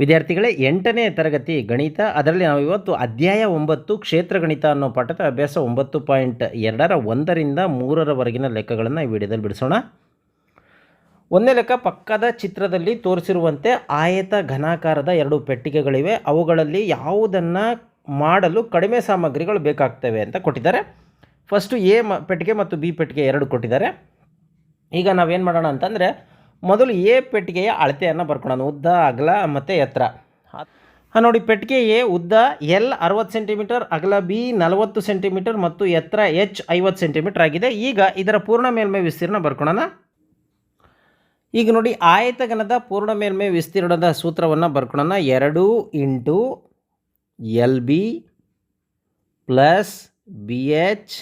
ವಿದ್ಯಾರ್ಥಿಗಳೇ ಎಂಟನೇ ತರಗತಿ ಗಣಿತ, ಅದರಲ್ಲಿ ನಾವು ಇವತ್ತು ಅಧ್ಯಾಯ ಒಂಬತ್ತು, ಕ್ಷೇತ್ರ ಗಣಿತ ಅನ್ನೋ ಪಾಠದ ಅಭ್ಯಾಸ ಒಂಬತ್ತು ಪಾಯಿಂಟ್ ಎರಡರ ಒಂದರಿಂದ ಮೂರರವರೆಗಿನ ಲೆಕ್ಕಗಳನ್ನು ಈ ವಿಡಿಯೋದಲ್ಲಿ ಬಿಡಿಸೋಣ. ಒಂದನೇ ಲೆಕ್ಕ ಪಕ್ಕದ ಚಿತ್ರದಲ್ಲಿ ತೋರಿಸಿರುವಂತೆ ಆಯತ ಘನಾಕಾರದ ಎರಡು ಪೆಟ್ಟಿಗೆಗಳಿವೆ. ಅವುಗಳಲ್ಲಿ ಯಾವುದನ್ನು ಮಾಡಲು ಕಡಿಮೆ ಸಾಮಗ್ರಿಗಳು ಬೇಕಾಗ್ತವೆ ಅಂತ ಕೊಟ್ಟಿದ್ದಾರೆ. ಫಸ್ಟು ಎ ಮ, ಪೆಟ್ಟಿಗೆ ಮತ್ತು ಬಿ ಪೆಟ್ಟಿಗೆ ಎರಡು ಕೊಟ್ಟಿದ್ದಾರೆ. ಈಗ ನಾವೇನು ಮಾಡೋಣ ಅಂತಂದರೆ ಮೊದಲು ಎ ಪೆಟ್ಟಿಗೆಯ ಅಳತೆಯನ್ನು ಬರ್ಕೊಳ್ಳೋಣ ಉದ್ದ, ಅಗಲ ಮತ್ತು ಎತ್ತರ. ಹಾಂ, ನೋಡಿ, ಪೆಟ್ಟಿಗೆ ಎ, ಉದ್ದ, ಎಲ್ ಅರವತ್ತು ಸೆಂಟಿಮೀಟರ್, ಅಗಲ ಬಿ ನಲವತ್ತು ಸೆಂಟಿಮೀಟರ್ ಮತ್ತು ಎತ್ತರ ಎಚ್ ಐವತ್ತು ಸೆಂಟಿಮೀಟರ್ ಆಗಿದೆ. ಈಗ ಇದರ ಪೂರ್ಣ ಮೇಲ್ಮೈ ವಿಸ್ತೀರ್ಣ ಬರ್ಕೊಳ್ಳೋಣ ಈಗ ನೋಡಿ ಆಯತಗನದ ಪೂರ್ಣ ಮೇಲ್ಮೈ ವಿಸ್ತೀರ್ಣದ ಸೂತ್ರವನ್ನು ಬರ್ಕೊಳ್ಳೋಣ ಎರಡು into L B plus B H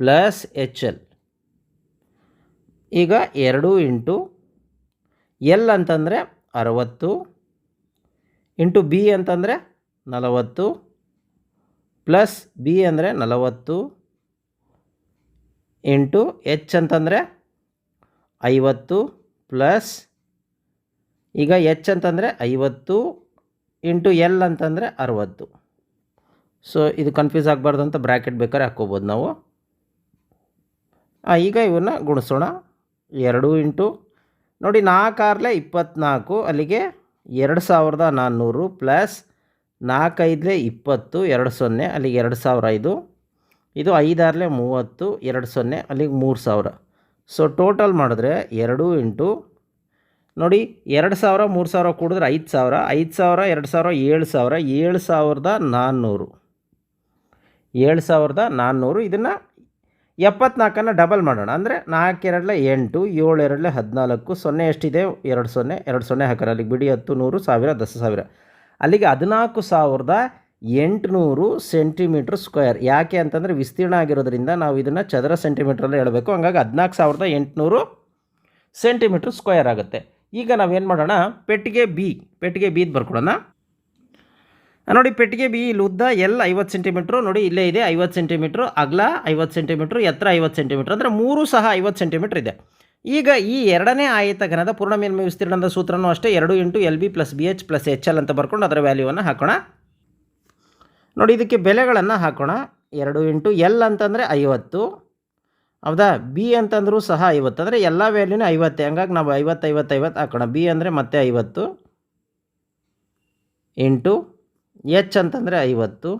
plus H L. ಈಗ ಎರಡು ಇಂಟು ಎಲ್ ಅಂತಂದರೆ ಅರವತ್ತು ಇಂಟು ಬಿ ಅಂತಂದರೆ ನಲವತ್ತು ಪ್ಲಸ್ ಬಿ ಅಂದರೆ ನಲವತ್ತು ಇಂಟು ಎಚ್ ಅಂತಂದರೆ ಐವತ್ತು ಪ್ಲಸ್ ಈಗ ಎಚ್ ಅಂತಂದರೆ ಐವತ್ತು ಇಂಟು ಎಲ್ ಅಂತಂದರೆ ಅರವತ್ತು. ಸೊ ಇದು ಕನ್ಫ್ಯೂಸ್ ಆಗಬಾರ್ದು ಅಂತ ಬ್ರ್ಯಾಕೆಟ್ ಬೇಕಾದ್ರೆ ಹಾಕ್ಕೋಬೋದು ನಾವು. ಈಗ ಇವನ್ನ ಗುಣಿಸೋಣ. ಎರಡು ಇಂಟು, ನೋಡಿ ನಾಲ್ಕಾರ್ಲೆ ಇಪ್ಪತ್ತ್ನಾಲ್ಕು ಅಲ್ಲಿಗೆ ಎರಡು ಸಾವಿರದ ನಾನ್ನೂರು ಪ್ಲಸ್ ನಾಲ್ಕೈದಲೆ ಇಪ್ಪತ್ತು, ಎರಡು ಸೊನ್ನೆ, ಅಲ್ಲಿಗೆ ಎರಡು ಸಾವಿರ ಐದು. ಇದು ಐದಾರಲೆ ಮೂವತ್ತು, ಎರಡು ಸೊನ್ನೆ, ಅಲ್ಲಿಗೆ ಮೂರು ಸಾವಿರ. ಸೊ ಟೋಟಲ್ ಮಾಡಿದ್ರೆ ಎರಡು ಇಂಟು, ನೋಡಿ ಎರಡು ಸಾವಿರ, ಮೂರು ಸಾವಿರ ಕೂಡಿದ್ರೆ ಐದು ಸಾವಿರ ಐದು ಸಾವಿರ, ಎರಡು ಸಾವಿರ, ಏಳು ಸಾವಿರ, ಏಳು ಸಾವಿರದ ನಾನ್ನೂರು. ಏಳು ಸಾವಿರದ ನಾನ್ನೂರು, ಇದನ್ನು ಎಪ್ಪತ್ನಾಲ್ಕನ್ನು ಡಬಲ್ ಮಾಡೋಣ. ಅಂದರೆ ನಾಲ್ಕು ಎರಡಲೆ ಎಂಟು ಏಳು ಎರಡಲೆ ಹದಿನಾಲ್ಕು, ಸೊನ್ನೆ ಎಷ್ಟಿದೆ? ಎರಡು ಸೊನ್ನೆ. ಎರಡು ಸೊನ್ನೆ ಹಾಕೋಣ ಅಲ್ಲಿಗೆ ಬಿಡಿ, ಹತ್ತು, ನೂರು, ಸಾವಿರ ದಸ ಸಾವಿರ. ಅಲ್ಲಿಗೆ ಹದಿನಾಲ್ಕು ಸಾವಿರದ ಎಂಟುನೂರು ಸೆಂಟಿಮೀಟ್ರ್ ಸ್ಕ್ವೇರ್. ಯಾಕೆ ಅಂತಂದರೆ ವಿಸ್ತೀರ್ಣ ಆಗಿರೋದ್ರಿಂದ ನಾವು ಇದನ್ನು ಚದರ ಸೆಂಟಿಮೀಟ್ರಲ್ಲಿ ಹೇಳಬೇಕು. ಹಂಗಾಗಿ ಹದಿನಾಲ್ಕು ಸಾವಿರದ ಎಂಟುನೂರು ಸೆಂಟಿಮೀಟ್ರ್ ಸ್ಕ್ವೇರ್ ಆಗುತ್ತೆ. ಈಗ ನಾವೇನು ಮಾಡೋಣ? ಪೆಟ್ಟಿಗೆ ಬಿ. ಪೆಟ್ಟಿಗೆ ಬೀದು ಬರ್ಕೊಡೋಣ. ನೋಡಿ, ಪೆಟ್ಟಿಗೆ ಬಿ ಇಲ್ಲಿ ಉದ್ದ ಎಲ್ ಐವತ್ತು ಸೆಂಟಿಮೀಟ್ರು, ನೋಡಿ, ಇಲ್ಲೇ ಇದೆ, ಐವತ್ತು ಸೆಂಟಿಮೀಟ್ರು, ಅಗಲ ಐವತ್ತು ಸೆಂಟಿಮೀಟ್ರು, ಎತ್ತರ ಐವತ್ತು ಸೆಂಟಿಮೀಟ್ರ್, ಅಂದರೆ ಮೂರು ಸಹ ಐವತ್ತು ಸೆಂಟಿಮೀಟ್ರ್ ಇದೆ. ಈಗ ಈ ಎರಡನೇ ಆಯತಘನದ ಪೂರ್ಣ ಮೇಲ್ಮೈ ವಿಸ್ತೀರ್ಣದ ಸೂತ್ರನೂ ಅಷ್ಟೇ, ಎರಡು into L B plus B H plus H L ಅಂತ ಬರ್ಕೊಂಡು ಅದರ ವ್ಯಾಲ್ಯೂವನ್ನು ಹಾಕೋಣ. ನೋಡಿ, ಇದಕ್ಕೆ ಬೆಲೆಗಳನ್ನು ಹಾಕೋಣ. ಎರಡು ಇಂಟು ಎಲ್ ಅಂತಂದರೆ ಐವತ್ತು, ಹೌದಾ? ಬಿ ಅಂತಂದರೂ ಸಹ ಐವತ್ತು, ಅಂದರೆ ಎಲ್ಲ ವ್ಯಾಲ್ಯೂನೇ ಐವತ್ತೇ, ಹಂಗಾಗಿ ನಾವು ಐವತ್ತು ಐವತ್ತು ಐವತ್ತು ಹಾಕೋಣ. ಬಿ ಅಂದರೆ ಮತ್ತೆ ಐವತ್ತು, ಇಂಟು ಎಚ್ ಅಂತಂದರೆ ಐವತ್ತು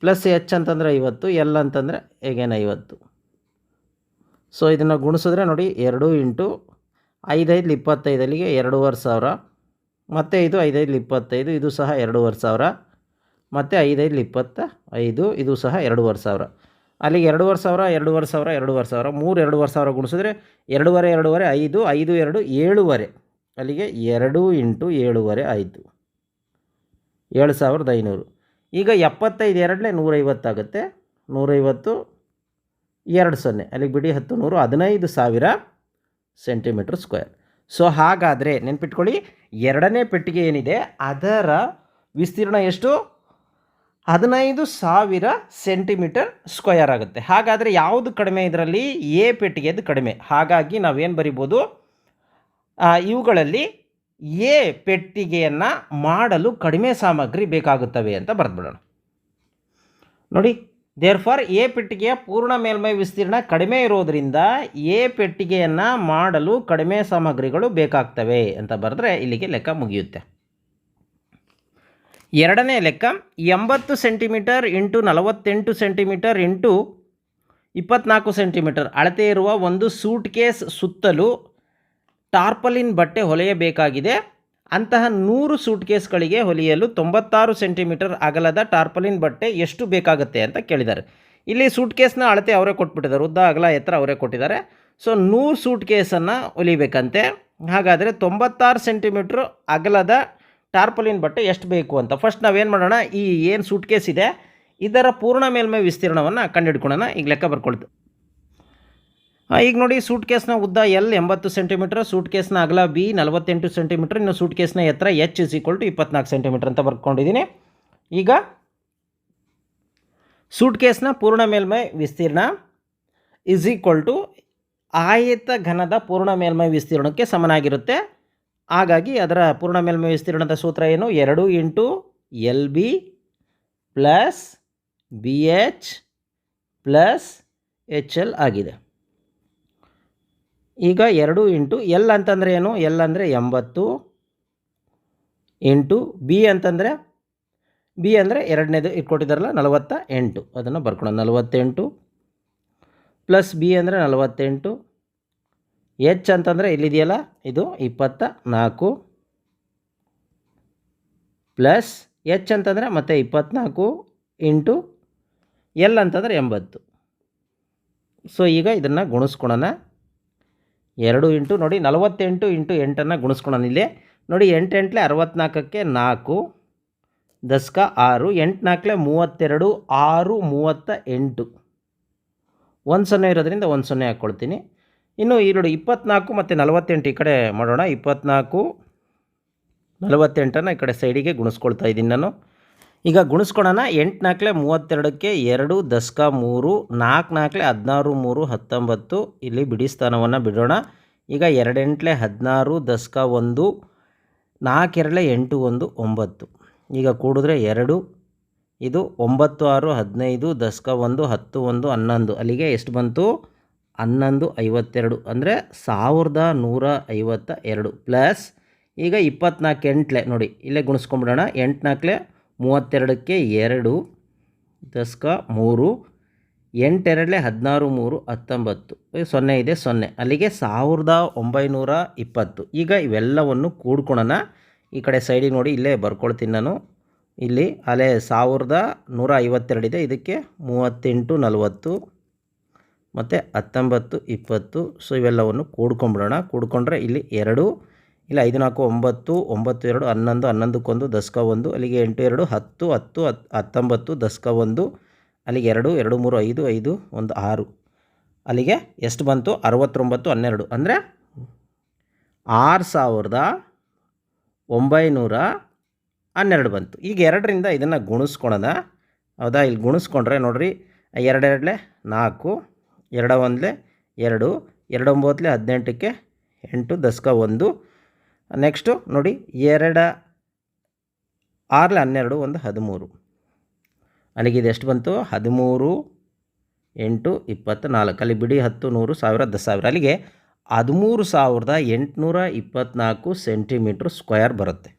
ಪ್ಲಸ್ ಎಚ್ ಅಂತಂದರೆ ಐವತ್ತು ಎಲ್ ಅಂತಂದರೆ ಹೇಗೇನು ಐವತ್ತು. ಸೊ ಇದನ್ನು ಗುಣಿಸಿದ್ರೆ ನೋಡಿ, ಎರಡು ಇಂಟು ಐದೈದು ಇಪ್ಪತ್ತೈದಲ್ಲಿಗೆ ಎರಡೂವರೆ ಸಾವಿರ. ಮತ್ತು ಇದು ಐದೈದು ಇಪ್ಪತ್ತೈದು, ಇದು ಸಹ ಎರಡೂವರೆ ಸಾವಿರ. ಮತ್ತು ಐದೈದು ಇಪ್ಪತ್ತ ಐದು ಇದು ಸಹ ಎರಡೂವರೆ ಸಾವಿರ. ಅಲ್ಲಿಗೆ ಎರಡೂವರೆ ಸಾವಿರ ಎರಡೂವರೆ ಸಾವಿರ ಎರಡೂವರೆ ಸಾವಿರ. ಮೂರು ಎರಡೂವರೆ ಸಾವಿರ ಗುಣಿಸಿದ್ರೆ ಎರಡೂವರೆ ಎರಡೂವರೆ, ಐದು ಐದು, ಎರಡು, ಏಳುವರೆ. ಅಲ್ಲಿಗೆ ಎರಡು ಇಂಟು ಏಳುವರೆ ಆಯಿತು. ಏಳು ಸಾವಿರದ ಐನೂರು ಈಗ ಎಪ್ಪತ್ತೈದು ಎರಡಲೇ ನೂರೈವತ್ತಾಗುತ್ತೆ. ನೂರೈವತ್ತು ಎರಡು ಸೊನ್ನೆ. ಅಲ್ಲಿಗೆ ಬಿಡಿ ಹತ್ತು ನೂರು ಹದಿನೈದು ಸಾವಿರ ಸೆಂಟಿಮೀಟ್ರ್ ಸ್ಕ್ವೇರ್. ಸೊ ಹಾಗಾದರೆ ನೆನ್ಪಿಟ್ಕೊಳ್ಳಿ, ಎರಡನೇ ಪೆಟ್ಟಿಗೆ ಏನಿದೆ? ಅದರ ವಿಸ್ತೀರ್ಣ ಎಷ್ಟು? ಹದಿನೈದು ಸಾವಿರ ಸೆಂಟಿಮೀಟರ್ ಸ್ಕ್ವಯರ್ ಆಗುತ್ತೆ. ಹಾಗಾದರೆ ಯಾವುದು ಕಡಿಮೆ ಇದರಲ್ಲಿ? ಎ ಪೆಟ್ಟಿಗೆದು ಕಡಿಮೆ. ಹಾಗಾಗಿ ನಾವೇನು ಬರಿಬೋದು? ಇವುಗಳಲ್ಲಿ ಎ ಪೆಟ್ಟಿಗೆಯನ್ನು ಮಾಡಲು ಕಡಿಮೆ ಸಾಮಗ್ರಿ ಬೇಕಾಗುತ್ತವೆ ಅಂತ ಬರೆದ್ಬಿಡೋಣ. ನೋಡಿ ದೇರ್ ಫಾರ್ ಎ ಪೆಟ್ಟಿಗೆಯ ಪೂರ್ಣ ಮೇಲ್ಮೈ ವಿಸ್ತೀರ್ಣ ಕಡಿಮೆ ಇರೋದರಿಂದ ಎ ಪೆಟ್ಟಿಗೆಯನ್ನು ಮಾಡಲು ಕಡಿಮೆ ಸಾಮಗ್ರಿಗಳು ಬೇಕಾಗ್ತವೆ ಅಂತ ಬರೆದ್ರೆ ಇಲ್ಲಿಗೆ ಲೆಕ್ಕ ಮುಗಿಯುತ್ತೆ. ಎರಡನೇ ಲೆಕ್ಕ, ಎಂಬತ್ತು ಸೆಂಟಿಮೀಟರ್ ಇಂಟು ನಲವತ್ತೆಂಟು ಸೆಂಟಿಮೀಟರ್ ಇಂಟು ಇಪ್ಪತ್ನಾಲ್ಕು ಸೆಂಟಿಮೀಟರ್ ಅಳತೆ ಇರುವ ಒಂದು ಸೂಟ್ ಕೇಸ್ ಸುತ್ತಲೂ ಟಾರ್ಪಲಿನ್ ಬಟ್ಟೆ ಹೊಲೆಯಬೇಕಾಗಿದೆ. ಅಂತಹ ನೂರು ಸೂಟ್ ಕೇಸ್ಗಳಿಗೆ ಹೊಲಿಯಲು ತೊಂಬತ್ತಾರು ಸೆಂಟಿಮೀಟರ್ ಅಗಲದ ಟಾರ್ಪಲಿನ್ ಬಟ್ಟೆ ಎಷ್ಟು ಬೇಕಾಗುತ್ತೆ ಅಂತ ಕೇಳಿದ್ದಾರೆ. ಇಲ್ಲಿ ಸೂಟ್ ಕೇಸ್ನ ಅಳತೆ ಅವರೇ ಕೊಟ್ಬಿಟ್ಟಿದ್ದಾರೆ. ಉದ್ದ ಅಗಲ, ಎತ್ತರ ಅವರೇ ಕೊಟ್ಟಿದ್ದಾರೆ. ಸೊ, ನೂರು ಸೂಟ್ ಕೇಸನ್ನು ಹೊಲಿಬೇಕಂತೆ. ಹಾಗಾದರೆ ತೊಂಬತ್ತಾರು ಸೆಂಟಿಮೀಟ್ರ್ ಅಗಲದ ಟಾರ್ಪಲಿನ್ ಬಟ್ಟೆ ಎಷ್ಟು ಬೇಕು ಅಂತ. ಫಸ್ಟ್ ನಾವೇನು ಮಾಡೋಣ, ಈ ಏನು ಸೂಟ್ ಕೇಸ್ ಇದೆ, ಇದರ ಪೂರ್ಣ ಮೇಲ್ಮೈ ವಿಸ್ತೀರ್ಣವನ್ನು ಕಂಡುಹಿಡ್ಕೊಳ್ಳೋಣ. ಈಗ ಲೆಕ್ಕ ಬರ್ಕೊಳ್ತು ಈಗ ನೋಡಿ ಸೂಟ್ ಕೇಸ್ನ ಉದ್ದ ಎಲ್ ಎಂಬತ್ತು ಸೆಂಟಿಮೀಟರ್ ಸೂಟ್ ಕೇಸ್ನ ಅಗಲ ಬಿ ನಲವತ್ತೆಂಟು ಸೆಂಟಿಮೀಟರ್, ಇನ್ನು ಸೂಟ್ ಕೇಸ್ನ ಎತ್ತರ ಎಚ್ ಇಸ್ ಈಕ್ವಲ್ ಟು ಇಪ್ಪತ್ನಾಲ್ಕು ಸೆಂಟಿಮೀಟರ್ ಅಂತ ಬರ್ಕೊಂಡಿದ್ದೀನಿ. ಈಗ ಸೂಟ್ ಕೇಸ್ನ ಪೂರ್ಣ ಮೇಲ್ಮೈ ವಿಸ್ತೀರ್ಣ ಇಸ್ ಈಕ್ವಲ್ ಟು ಆಯತ ಘನದ ಪೂರ್ಣ ಮೇಲ್ಮೈ ವಿಸ್ತೀರ್ಣಕ್ಕೆ ಸಮನಾಗಿರುತ್ತೆ. ಹಾಗಾಗಿ ಅದರ ಪೂರ್ಣ ಮೇಲ್ಮೈ ವಿಸ್ತೀರ್ಣದ ಸೂತ್ರ ಏನು? ಎರಡು into L B plus B H plus H L ಆಗಿದೆ. ಈಗ ಎರಡು ಇಂಟು ಎಲ್ ಅಂತಂದರೆ ಏನು? ಎಲ್ ಅಂದರೆ ಎಂಬತ್ತು ಇಂಟು ಬಿ ಅಂತಂದರೆ? ಬಿ ಅಂದರೆ ಎರಡನೇದು ಇಟ್ಕೊಟ್ಟಿದ್ದಾರಲ್ಲ, ನಲವತ್ತ ಎಂಟು. ಅದನ್ನು ಬರ್ಕೊಳ್ಳೋಣ ನಲವತ್ತೆಂಟು ಪ್ಲಸ್ ಬಿ ಅಂದರೆ ನಲವತ್ತೆಂಟು. ಎಚ್ ಅಂತಂದರೆ ಇಲ್ಲಿದೆಯಲ್ಲ ಇದು ಇಪ್ಪತ್ತ ನಾಲ್ಕು ಪ್ಲಸ್ ಎಚ್ ಅಂತಂದರೆ ಮತ್ತೆ ಇಪ್ಪತ್ನಾಲ್ಕು ಇಂಟು ಎಲ್ ಅಂತಂದರೆ ಎಂಬತ್ತು. ಸೊ ಈಗ ಇದನ್ನು ಗುಣಿಸ್ಕೊಳೋಣ. ಎರಡು ಇಂಟು ನೋಡಿ ನಲವತ್ತೆಂಟು ಇಂಟು ಎಂಟನ್ನು ಗುಣಿಸ್ಕೊಳೋಣ ನೋಡಿ ಎಂಟೆಂಟ್ಲೆ ಅರವತ್ನಾಲ್ಕಕ್ಕೆ ನಾಲ್ಕು, ದಸ್ಕ ಆರು, ಎಂಟು ನಾಲ್ಕಲೆ ಮೂವತ್ತೆರಡು, ಆರು ಮೂವತ್ತ ಎಂಟು. ಒಂದು ಸೊನ್ನೆ ಇರೋದ್ರಿಂದ ಒಂದು ಸೊನ್ನೆ ಹಾಕ್ಕೊಳ್ತೀನಿ. ಇನ್ನು ಈ ನೋಡಿ ಇಪ್ಪತ್ನಾಲ್ಕು ಮತ್ತು ನಲವತ್ತೆಂಟು ಈ ಕಡೆ ಮಾಡೋಣ. ಇಪ್ಪತ್ನಾಲ್ಕು, ನಲವತ್ತೆಂಟನ್ನು ಈ ಕಡೆ ಸೈಡಿಗೆ ಗುಣಿಸ್ಕೊಳ್ತಾ ಇದ್ದೀನಿ ನಾನು. ಈಗ ಗುಣಿಸ್ಕೊಳೋಣ. ಎಂಟು ನಾಲ್ಕಲೆ ಮೂವತ್ತೆರಡಕ್ಕೆ ಎರಡು ದಶಕ ಮೂರು ನಾಲ್ಕು ನಾಲ್ಕಲೆ ಹದಿನಾರು ಮೂರು, ಹತ್ತೊಂಬತ್ತು. ಇಲ್ಲಿ ಬಿಡಿ ಸ್ಥಾನವನ್ನು ಬಿಡೋಣ. ಈಗ ಎರಡೆಂಟ್ಲೆ ಹದಿನಾರು ದಶಕ ಒಂದು ನಾಲ್ಕೆರಡಲೆ ಎಂಟು ಒಂದು, ಒಂಬತ್ತು. ಈಗ ಕೂಡಿದ್ರೆ ಎರಡು, ಇದು ಒಂಬತ್ತು ಆರು, ಹದಿನೈದು ದಶಕ ಒಂದು, ಹತ್ತು ಒಂದು, ಹನ್ನೊಂದು. ಅಲ್ಲಿಗೆ ಎಷ್ಟು ಬಂತು? ಹನ್ನೊಂದು, ಐವತ್ತೆರಡು. ಅಂದರೆ ಸಾವಿರದ ನೂರ ಐವತ್ತ ಎರಡು ಪ್ಲಸ್ ಈಗ ಇಪ್ಪತ್ನಾಲ್ಕು ಎಂಟ್ಲೆ ನೋಡಿ, ಇಲ್ಲೇ ಗುಣಿಸ್ಕೊಂಬಿಡೋಣ ಎಂಟು ನಾಲ್ಕಲೆ ಮೂವತ್ತೆರಡಕ್ಕೆ ಎರಡು ದಸ್ಕ ಮೂರು, ಎಂಟೆರಡಲೆ ಹದಿನಾರು ಮೂರು ಹತ್ತೊಂಬತ್ತು. ಸೊನ್ನೆ ಇದೆ, ಸೊನ್ನೆ. ಅಲ್ಲಿಗೆ ಸಾವಿರದ ಒಂಬೈನೂರ ಇಪ್ಪತ್ತು. ಈಗ ಇವೆಲ್ಲವನ್ನು ಕೂಡ್ಕೊಳೋಣ. ಈ ಕಡೆ ಸೈಡಿಗೆ ನೋಡಿ, ಇಲ್ಲೇ ಬರ್ಕೊಳ್ತೀನಿ ನಾನು. ಇಲ್ಲಿ, ಅಲೆ ಸಾವಿರದ ನೂರ ಐವತ್ತೆರಡಿದೆ. ಇದಕ್ಕೆ ಮೂವತ್ತೆಂಟು, ನಲವತ್ತು, ಮತ್ತು ಹತ್ತೊಂಬತ್ತು, ಇಪ್ಪತ್ತು. ಸೊ, ಇವೆಲ್ಲವನ್ನು ಕೂಡ್ಕೊಂಬಿಡೋಣ ಕೂಡ್ಕೊಂಡ್ರೆ ಇಲ್ಲಿ ಎರಡು ಇಲ್ಲಿ, ಐದು, ನಾಲ್ಕು, ಒಂಬತ್ತು ಒಂಬತ್ತು, ಎರಡು, ಹನ್ನೊಂದು, ಹನ್ನೊಂದಕ್ಕೊಂದು, ದಸ್ಕ ಒಂದು, ಅಲ್ಲಿಗೆ ಎಂಟು, ಎರಡು, ಹತ್ತು ಹತ್ತು ಹತ್ತು ಹತ್ತೊಂಬತ್ತು, ದಸ್ಕ ಒಂದು, ಅಲ್ಲಿಗೆ ಎರಡು ಎರಡು, ಮೂರು, ಐದು ಐದು, ಒಂದು, ಆರು. ಅಲ್ಲಿಗೆ ಎಷ್ಟು ಬಂತು? ಅರವತ್ತೊಂಬತ್ತು, ಹನ್ನೆರಡು. ಅಂದರೆ ಆರು ಸಾವಿರದ ಒಂಬೈನೂರ ಹನ್ನೆರಡು ಬಂತು. ಈಗ ಎರಡರಿಂದ ಇದನ್ನು ಗುಣಿಸ್ಕೊಳೋದ ಹೌದಾ? ಇಲ್ಲಿ ಗುಣಿಸ್ಕೊಂಡ್ರೆ ನೋಡಿರಿ, ಎರಡೆರಡಲೆ ನಾಲ್ಕು ಎರಡ ಒಂದಲೆ ಎರಡು ಎರಡು ಒಂಬತ್ತಲೆ ಹದಿನೆಂಟಕ್ಕೆ ಎಂಟು, ದಸ್ಕ ಒಂದು ನೆಕ್ಸ್ಟು ನೋಡಿ, ಎರಡ, ಆರ್ಲೆ ಹನ್ನೆರಡು, ಒಂದು ಹದಿಮೂರು. ಅಲ್ಲಿಗೆ ಇದು ಎಷ್ಟು ಬಂತು? ಹದಿಮೂರು ಎಂಟು ಇಪ್ಪತ್ತು ನಾಲ್ಕು ಅಲ್ಲಿ ಬಿಡಿ ಹತ್ತು, ನೂರು, ಸಾವಿರ, ಹತ್ತು ಸಾವಿರ. ಅಲ್ಲಿಗೆ ಹದಿಮೂರು ಸಾವಿರದ ಎಂಟುನೂರ ಇಪ್ಪತ್ತ್ನಾಲ್ಕು ಸೆಂಟಿಮೀಟ್ರ್ ಸ್ಕ್ವೇರ್ ಬರುತ್ತೆ.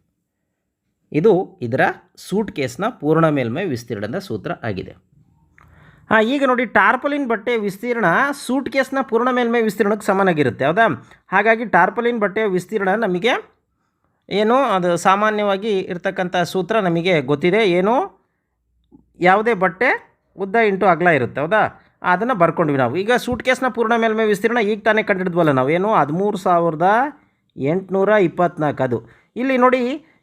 ಇದು ಇದರ ಸೂಟ್ ಕೇಸ್ನ ಪೂರ್ಣ ಮೇಲ್ಮೈ ವಿಸ್ತೀರ್ಣದ ಸೂತ್ರ ಆಗಿದೆ. ಹಾಂ, ಈಗ ನೋಡಿ, ಟಾರ್ಪಲಿನ್ ಬಟ್ಟೆಯ ವಿಸ್ತೀರ್ಣ ಸೂಟ್ ಕೇಸ್ನ ಪೂರ್ಣ ಮೇಲ್ಮೈ ವಿಸ್ತೀರ್ಣಕ್ಕೆ ಸಮನಾಗಿರುತ್ತೆ, ಹೌದಾ? ಹಾಗಾಗಿ ಟಾರ್ಪಲಿನ್ ಬಟ್ಟೆಯ ವಿಸ್ತೀರ್ಣ ನಮಗೆ ಏನು, ಅದು ಸಾಮಾನ್ಯವಾಗಿ ಇರ್ತಕ್ಕಂಥ ಸೂತ್ರ ನಮಗೆ ಗೊತ್ತಿದೆ. ಏನು? ಯಾವುದೇ ಬಟ್ಟೆ ಉದ್ದ ಇಂಟು ಅಗಲ ಇರುತ್ತೆ, ಹೌದಾ? ಅದನ್ನು ಬರ್ಕೊಂಡ್ವಿ ನಾವು. ಈಗ ಸೂಟ್ ಕೇಸ್ನ ಪೂರ್ಣ ಮೇಲ್ಮೈ ವಿಸ್ತೀರ್ಣ ಈಗ ತಾನೇ ಕಂಡಿಡಿದ್ವಲ್ಲ ನಾವು. ಏನು? ಹದಿಮೂರು ಸಾವಿರದ ಎಂಟುನೂರ ಇಪ್ಪತ್ತ್ನಾಲ್ಕು ಅದು. ಇಲ್ಲಿ ನೋಡಿ,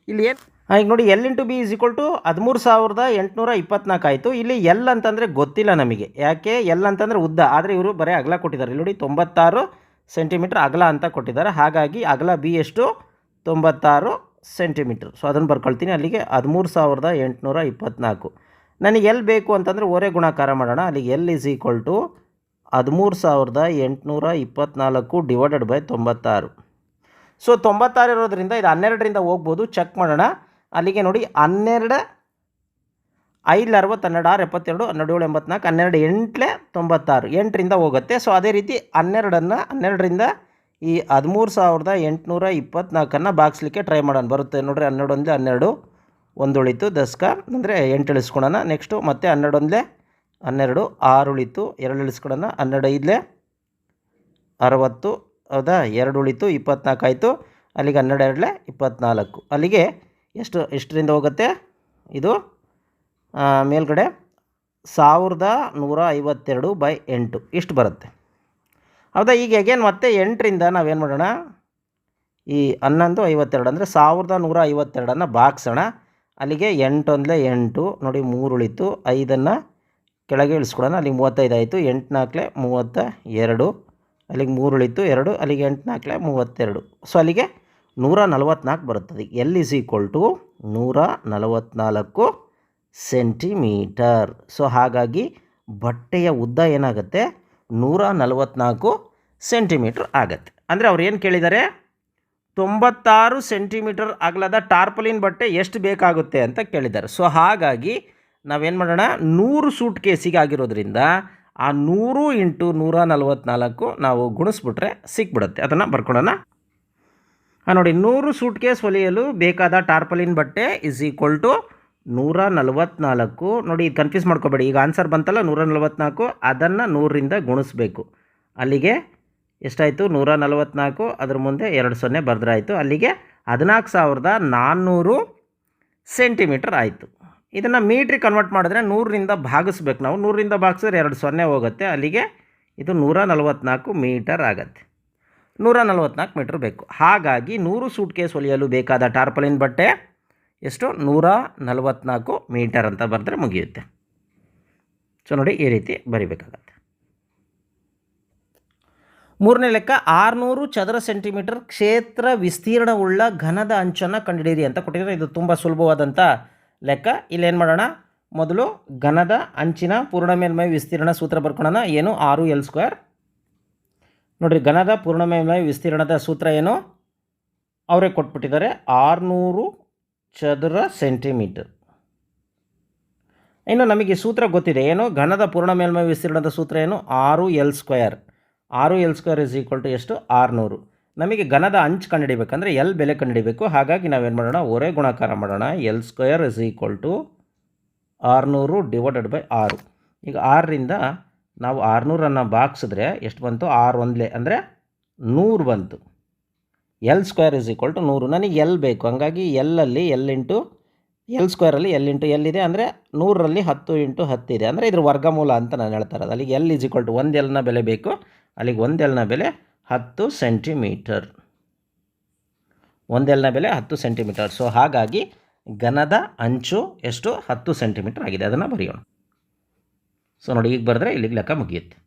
ಇಲ್ಲಿ ಏನು ಈಗ ನೋಡಿ L into B is equal to ಹದಿಮೂರು ಸಾವಿರದ ಎಂಟುನೂರ ಇಪ್ಪತ್ನಾಲ್ಕು ಆಯಿತು. ಇಲ್ಲಿ ಎಲ್ ಅಂತಂದರೆ ಗೊತ್ತಿಲ್ಲ ನಮಗೆ. ಯಾಕೆ? ಎಲ್ ಅಂತಂದರೆ ಉದ್ದ. ಆದರೆ ಇವರು ಬರೀ ಅಗಲ ಕೊಟ್ಟಿದ್ದಾರೆ. ಇಲ್ಲಿ ನೋಡಿ, ತೊಂಬತ್ತಾರು ಸೆಂಟಿಮೀಟ್ರ್ ಅಗಲ ಅಂತ ಕೊಟ್ಟಿದ್ದಾರೆ. ಹಾಗಾಗಿ ಅಗಲ ಬಿ ಎಷ್ಟು? ತೊಂಬತ್ತಾರು ಸೆಂಟಿಮೀಟ್ರ್. ಸೊ ಅದನ್ನು ಬರ್ಕೊಳ್ತೀನಿ. ಅಲ್ಲಿಗೆ ಹದಿಮೂರು ಸಾವಿರದ ಎಂಟುನೂರ ಇಪ್ಪತ್ನಾಲ್ಕು. ನನಗೆ ಎಲ್ಲಿ ಬೇಕು ಅಂತಂದರೆ ಓರೆ ಗುಣಾಕಾರ ಮಾಡೋಣ. ಅಲ್ಲಿಗೆ ಎಲ್ ಇಸ್ ಈಕ್ವಲ್ ಟು ಹದಿಮೂರು ಸಾವಿರದ ಎಂಟುನೂರ ಇಪ್ಪತ್ನಾಲ್ಕು ಡಿವೈಡೆಡ್ ಬೈ ತೊಂಬತ್ತಾರು. ಸೊ ತೊಂಬತ್ತಾರು ಇರೋದ್ರಿಂದ ಇದು ಹನ್ನೆರಡರಿಂದ ಹೋಗ್ಬೋದು. ಚೆಕ್ ಮಾಡೋಣ. ಅಲ್ಲಿಗೆ ನೋಡಿ ಹನ್ನೆರಡು ಐದು ಅರವತ್ತು ಹನ್ನೆರಡು ಆರು ಎಪ್ಪತ್ತೆರಡು, ಹನ್ನೆರಡು, ಏಳು, ಎಂಬತ್ನಾಲ್ಕು, ಹನ್ನೆರಡು, ಎಂಟ್ಲೆ ತೊಂಬತ್ತಾರು, ಎಂಟರಿಂದ ಹೋಗುತ್ತೆ. ಸೊ ಅದೇ ರೀತಿ ಹನ್ನೆರಡನ್ನು, ಹನ್ನೆರಡರಿಂದ ಈ ಹದಿಮೂರು ಸಾವಿರದ ಎಂಟುನೂರ ಇಪ್ಪತ್ನಾಲ್ಕನ್ನು ಬಾಗಿಸ್ಲಿಕ್ಕೆ ಟ್ರೈ ಮಾಡೋಣ. ಬರುತ್ತೆ ನೋಡಿರಿ ಹನ್ನೆರಡೊಂದೇ ಹನ್ನೆರಡು ಒಂದು ಉಳಿತು ದಸ್ಕ, ಅಂದರೆ ಎಂಟು ಇಳಿಸ್ಕೊಳೋಣ. ನೆಕ್ಸ್ಟು ಮತ್ತೆ ಹನ್ನೆರಡೊಂದೇ ಹನ್ನೆರಡು, ಆರು ಉಳಿತು, ಎರಡು ಇಳಿಸ್ಕೊಳೋಣ. ಹನ್ನೆರಡು, ಐದಲೇ ಅರವತ್ತು, ಹೌದಾ? ಎರಡು ಉಳಿತು, ಇಪ್ಪತ್ನಾಲ್ಕು ಆಯಿತು. ಅಲ್ಲಿಗೆ ಹನ್ನೆರಡು, ಎರಡಲೇ ಇಪ್ಪತ್ನಾಲ್ಕು. ಅಲ್ಲಿಗೆ ಎಷ್ಟು, ಎಷ್ಟರಿಂದ ಹೋಗುತ್ತೆ? ಇದು ಮೇಲ್ಗಡೆ ಸಾವಿರದ ನೂರ ಐವತ್ತೆರಡು ಬೈ ಎಂಟು. ಇಷ್ಟು ಬರುತ್ತೆ. ಹೌದಾ, ಈಗ ಅಗೇನ್ ಮತ್ತೆ ಎಂಟರಿಂದ ನಾವೇನು ಮಾಡೋಣ? ಈ ಹನ್ನೊಂದು, ಐವತ್ತೆರಡು ಅಂದರೆ ಸಾವಿರದ ನೂರ ಐವತ್ತೆರಡನ್ನು ಬಾಗಿಸೋಣ ಅಲ್ಲಿಗೆ ಎಂಟೊಂದಲೇ ಎಂಟು, ನೋಡಿ ಮೂರು ಉಳಿತು ಐದನ್ನು ಕೆಳಗೆ ಇಳಿಸ್ಕೊಡೋಣ. ಅಲ್ಲಿಗೆ ಮೂವತ್ತೈದು ಆಯಿತು, ಎಂಟು ನಾಲ್ಕಲೆ ಮೂವತ್ತ ಎರಡು. ಅಲ್ಲಿಗೆ ಮೂರು ಉಳಿತು ಎರಡು, ಅಲ್ಲಿಗೆ ಎಂಟು ನಾಲ್ಕಲೆ ಮೂವತ್ತೆರಡು. ಸೊ ಅಲ್ಲಿಗೆ ನೂರ ನಲವತ್ತ್ನಾಲ್ಕು ಬರುತ್ತದೆ. ಎಲ್ ಇಸ್ ಈಕ್ವಲ್ ಟು ನೂರ ನಲವತ್ತ್ನಾಲ್ಕು ಸೆಂಟಿಮೀಟರ್ ಸೊ ಹಾಗಾಗಿ ಬಟ್ಟೆಯ ಉದ್ದ ಏನಾಗುತ್ತೆ? ನೂರ ನಲವತ್ತ್ನಾಲ್ಕು ಸೆಂಟಿಮೀಟ್ರ್ ಆಗುತ್ತೆ. ಅಂದರೆ ಅವ್ರು ಏನು ಕೇಳಿದ್ದಾರೆ ತೊಂಬತ್ತಾರು ಸೆಂಟಿಮೀಟರ್ ಅಗಲದ ಟಾರ್ಪಲಿನ್ ಬಟ್ಟೆ ಎಷ್ಟು ಬೇಕಾಗುತ್ತೆ ಅಂತ ಕೇಳಿದ್ದಾರೆ ಸೊ ಹಾಗಾಗಿ ನಾವೇನು ಮಾಡೋಣ? ನೂರು ಸೂಟ್ ಕೇಸಿಗೆ ಆಗಿರೋದ್ರಿಂದ ಆ ನೂರು ಇಂಟು ನೂರ ನಲವತ್ತ್ನಾಲ್ಕು ನಾವು ಗುಣಿಸ್ಬಿಟ್ರೆ ಸಿಕ್ಬಿಡುತ್ತೆ. ಅದನ್ನು ಬರ್ಕೊಳ್ಳೋಣ. ನೋಡಿ, ನೂರು ಸೂಟ್ ಕೇಸ್ ಹೊಲಿಯಲು ಬೇಕಾದ ಟಾರ್ಪಲಿನ್ ಬಟ್ಟೆ ಇಸ್ ಈಕ್ವಲ್ ಟು ನೂರ ನಲವತ್ನಾಲ್ಕು. ನೋಡಿ, ಇದು ಕನ್ಫ್ಯೂಸ್ ಮಾಡ್ಕೋಬೇಡಿ. ಈಗ ಆನ್ಸರ್ ಬಂತಲ್ಲ, ನೂರ ನಲವತ್ನಾಲ್ಕು. ಅದನ್ನು ನೂರರಿಂದ ಗುಣಿಸ್ಬೇಕು. ಅಲ್ಲಿಗೆ ಎಷ್ಟಾಯಿತು? ನೂರ ನಲವತ್ತ್ನಾಲ್ಕು ಅದ್ರ ಮುಂದೆ ಎರಡು ಸೊನ್ನೆ ಬರೆದ್ರಾಯಿತು. ಅಲ್ಲಿಗೆ ಹದಿನಾಲ್ಕು ಸಾವಿರದ ನಾನ್ನೂರು ಸೆಂಟಿಮೀಟರ್ ಆಯಿತು. ಇದನ್ನು ಮೀಟ್ರಿಗೆ ಕನ್ವರ್ಟ್ ಮಾಡಿದ್ರೆ ನೂರರಿಂದ ಭಾಗಿಸ್ಬೇಕು ನಾವು. ನೂರರಿಂದ ಭಾಗಿಸಿದ್ರೆ ಎರಡು ಸೊನ್ನೆ ಹೋಗುತ್ತೆ. ಅಲ್ಲಿಗೆ ಇದು ನೂರ ನಲವತ್ನಾಲ್ಕು ಮೀಟರ್ ಆಗತ್ತೆ. ನೂರ ನಲವತ್ನಾಲ್ಕು ಮೀಟ್ರ್ ಬೇಕು. ಹಾಗಾಗಿ ನೂರು ಸೂಟ್ ಕೇಸ್ ಹೊಲಿಯಲು ಬೇಕಾದ ಟಾರ್ಪಲಿನ್ ಬಟ್ಟೆ ಎಷ್ಟು? ನೂರ ನಲವತ್ನಾಲ್ಕು ಮೀಟರ್ ಅಂತ ಬರೆದ್ರೆ ಮುಗಿಯುತ್ತೆ. ಸೊ ನೋಡಿ ಈ ರೀತಿ ಬರಿಬೇಕಾಗತ್ತೆ. ಮೂರನೇ ಲೆಕ್ಕ, ಆರುನೂರು ಚದರ ಸೆಂಟಿಮೀಟರ್ ಕ್ಷೇತ್ರ ವಿಸ್ತೀರ್ಣವುಳ್ಳ ಘನದ ಅಂಚನ್ನು ಕಂಡುಹಿಡಿಯಿರಿ ಅಂತ ಕೊಟ್ಟಿದ್ದಾರೆ. ಇದು ತುಂಬ ಸುಲಭವಾದಂಥ ಲೆಕ್ಕ. ಇಲ್ಲೇನು ಮಾಡೋಣ? ಮೊದಲು ಘನದ ಅಂಚಿನ ಪೂರ್ಣ ಮೇಲ್ಮೈ ವಿಸ್ತೀರ್ಣ ಸೂತ್ರ ಬರ್ಕೊಳ್ಳೋಣ ಏನು? ಆರು ಎಲ್ ಸ್ಕ್ವೇರ್. ನೋಡಿರಿ, ಘನದ ಪೂರ್ಣ ಮೇಲ್ಮೈ ವಿಸ್ತೀರ್ಣದ ಸೂತ್ರ ಏನು? ಅವರೇ ಕೊಟ್ಬಿಟ್ಟಿದ್ದಾರೆ, ಆರುನೂರು ಚದರ ಸೆಂಟಿಮೀಟರ್. ಇನ್ನು ನಮಗೆ ಸೂತ್ರ ಗೊತ್ತಿದೆ, ಏನು? ಘನದ ಪೂರ್ಣ ಮೇಲ್ಮೈ ವಿಸ್ತೀರ್ಣದ ಸೂತ್ರ ಏನು? ಆರು ಎಲ್ ಸ್ಕ್ವೇರ್. ಆರು L square is equal to ಎಷ್ಟು? ಆರುನೂರು. ನಮಗೆ ಘನದ ಅಂಚು ಕಂಡುಹಿಡಿಬೇಕಂದ್ರೆ ಎಲ್ ಬೆಲೆ ಕಂಡುಹಿಡಿಬೇಕು. ಹಾಗಾಗಿ ನಾವೇನು ಮಾಡೋಣ? ಒರೆ ಗುಣಾಕಾರ ಮಾಡೋಣ. L square is equal to ಆರುನೂರು ಡಿವೈಡೆಡ್ ಬೈ ಆರು. ಈಗ ಆರರಿಂದ ನಾವು ಆರುನೂರನ್ನು ಬಾಕ್ಸಿದ್ರೆ ಎಷ್ಟು ಬಂತು? ಆರು ಒಂದಲೇ, ಅಂದರೆ ನೂರು ಬಂತು. L square is equal to ನೂರು. ನನಗೆ ಎಲ್ ಬೇಕು? ಹಂಗಾಗಿ ಎಲ್ಲಲ್ಲಿ ಎಲ್ ಇಂಟು ಎಲ್ ಸ್ಕ್ವೇರಲ್ಲಿ ಎಲ್ ಇಂಟು ಎಲ್ ಇದೆ, ಅಂದರೆ ನೂರರಲ್ಲಿ ಹತ್ತು ಇಂಟು ಹತ್ತಿದೆ ಅಂದರೆ ಇದ್ರ ವರ್ಗಮೂಲ ಅಂತ ನಾನು ಹೇಳ್ತಾ ಇರೋದು. ಅಲ್ಲಿಗೆ ಎಲ್ ಇಸ್ ಈಕ್ವಲ್ ಟು ಒಂದು ಎಲ್ನ ಬೆಲೆ ಬೇಕು. ಅಲ್ಲಿಗೆ ಒಂದು ಎಲ್ನ ಬೆಲೆ ಹತ್ತು ಸೆಂಟಿಮೀಟರ್. ಒಂದೆಲ್ನ ಬೆಲೆ ಹತ್ತು ಸೆಂಟಿಮೀಟರ್. ಸೊ ಹಾಗಾಗಿ ಘನದ ಅಂಚು ಎಷ್ಟು? ಹತ್ತು ಸೆಂಟಿಮೀಟರ್ ಆಗಿದೆ. ಅದನ್ನು ಬರೆಯೋಣ. ಸೊ ನೋಡಿ ಈಗ ಬರೆದ್ರೆ ಇಲ್ಲಿಗೆ ಲೆಕ್ಕ ಮುಗಿಯುತ್ತೆ.